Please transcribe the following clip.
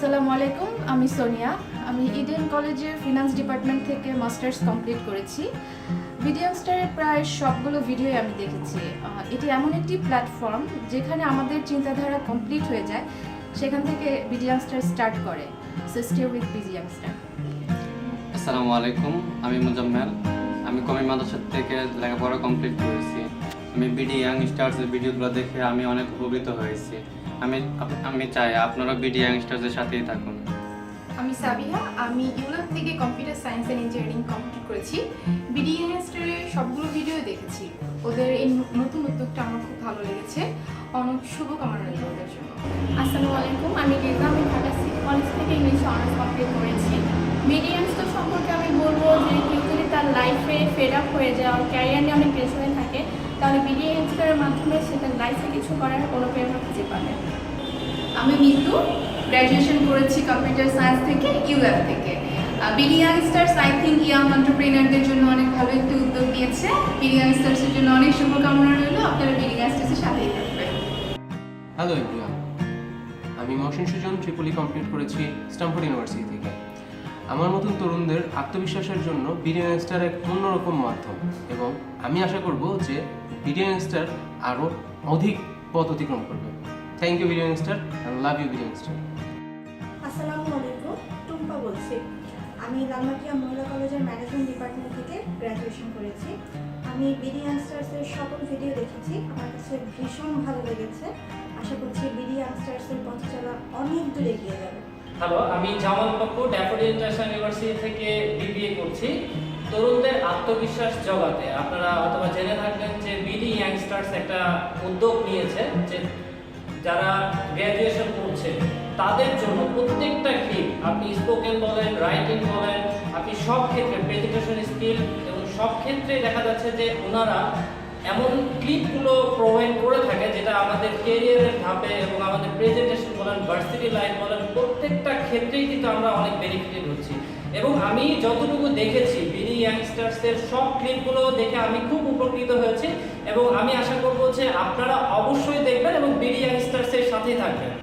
আসসালামু আলাইকুম, আমি সোনিয়া। আমি ইডেন কলেজের ফিনান্স ডিপার্টমেন্ট থেকে মাস্টার্স কমপ্লিট করেছি। ভিডিও স্টারের প্রায় সবগুলো ভিডিওই আমি দেখেছি। এটি এমন একটি প্ল্যাটফর্ম যেখানে আমাদের চিন্তাধারা কমপ্লিট হয়ে যায়, সেখান থেকে বিডিয়াম স্টার স্টার্ট করে। সিস্টে উইথ বিজিয়াম স্টার আসসালামু আলাইকুম, আমি মুজাম্মেল। আমি কমি মাদ্রাসা থেকে লেখাপড়া কমপ্লিট করেছি। আমি বিডি ইয়াং স্টার্সের ভিডিওগুলো দেখে আমি অনেক উপকৃত হয়েছি। আমি আমি চাই আপনারা বিডি ইয়াং স্টার্সের সাথেই থাকুন। আমি সাবিহা আমি ইউলাব থেকে computer science and engineering complete করেছি। বিডিএনএস্টারের সবগুলো ভিডিও দেখেছি। ওদের এই নতুন উদ্যোগটা আমার খুব ভালো লেগেছে। অনেক শুভকামনা রইল ওদের জন্য। আসসালামু আলাইকুম আমি রিজা আমি ঢাকা সিটি কলেজ থেকে ইংলিশে অনার্স কমপ্লিট করেছি। মিডিয়াম স্টোর সম্পর্কে আমি বলব যে কেউ যদি তার লাইফে ফেড আপ হয়ে যায় আর ক্যারিয়ার নিয়ে অনেক পেছনে থাকে তাহলে বিডিএম স্টোরের মাধ্যমে সেটা লাইফে কিছু করার অনুপ্রেরণা খুঁজে পাবে। আমি মিতু গ্র্যাজুয়েশন করেছি কম্পিউটার সায়েন্স থেকে ইউএফ থেকে। BD youngsters I think young এন্টারপ্রেনারদের জন্য অনেক ভালো একটি উদ্যোগ দিয়েছে বিডি ইয়াংস্টার্সের জন্য অনেক শুভকামনা রইল। আপনারা বিডি ইয়াংস্টার্সের সাথেই থাকবেন। হ্যালো এভরিওয়ান আমি Mohsin Sujon triple E complete করেছি স্টামফোর্ড ইউনিভার্সিটি থেকে। আমার মতন তরুণদের আত্মবিশ্বাসের জন্য বিডিএন স্টার এক অন্যরকম মাধ্যম। এবং আমি আশা করব যে বিডিএন স্টার আরও অধিক পথ অতিক্রম করবে। Thank you BDN star and love you BDN star আসসালামু আলাইকুম, টুম্পা বলছি। আমি লালমাটিয়া মহিলা কলেজের ম্যানেজমেন্ট ডিপার্টমেন্ট থেকে গ্র্যাজুয়েশন করেছি। আমি বিডি ইয়াংস্টার্সের সকল ভিডিও দেখেছি, আমার কাছে ভীষণ ভালো লেগেছে। আশা করছি বিডি ইয়াংস্টার্সের পথ চলা অনেক দূর এগিয়ে যাবে। হ্যালো, আমি Jamal Pappu Daffodil International University থেকে বিবিএ করছি। তরুণদের আত্মবিশ্বাস জগাতে আপনারা অথবা জেনে থাকবেন যে বিডি ইয়াংস্টার্স একটা উদ্যোগ নিয়েছে যে যারা গ্র্যাজুয়েশন করছে, তাদের জন্য প্রত্যেকটা ক্লিপ আপনি স্পোকেন বলেন রাইটিং বলেন, আপনি সব ক্ষেত্রে প্রেজেন্টেশন স্কিল এবং সব ক্ষেত্রে দেখা যাচ্ছে যে ওনারা এমন ক্লিপগুলো প্রোভাইড করে থাকে যেটা আমাদের কেরিয়ারের ধাপে এবং আমাদের প্রেজেন্টেশন বলেন ভার্সিটি লাইফ বলেন ক্ষেত্রেই কিন্তু আমরা অনেক বেনিফিটেড হচ্ছি। এবং আমি যতটুকু দেখেছি বিনি ইয়াংস্টার্সের সব ক্লিপগুলো দেখে আমি খুব উপকৃত হয়েছি এবং আমি আশা করব যে আপনারা অবশ্যই দেখবেন এবং বিনি ইয়াংস্টার্সের সাথেই থাকবেন।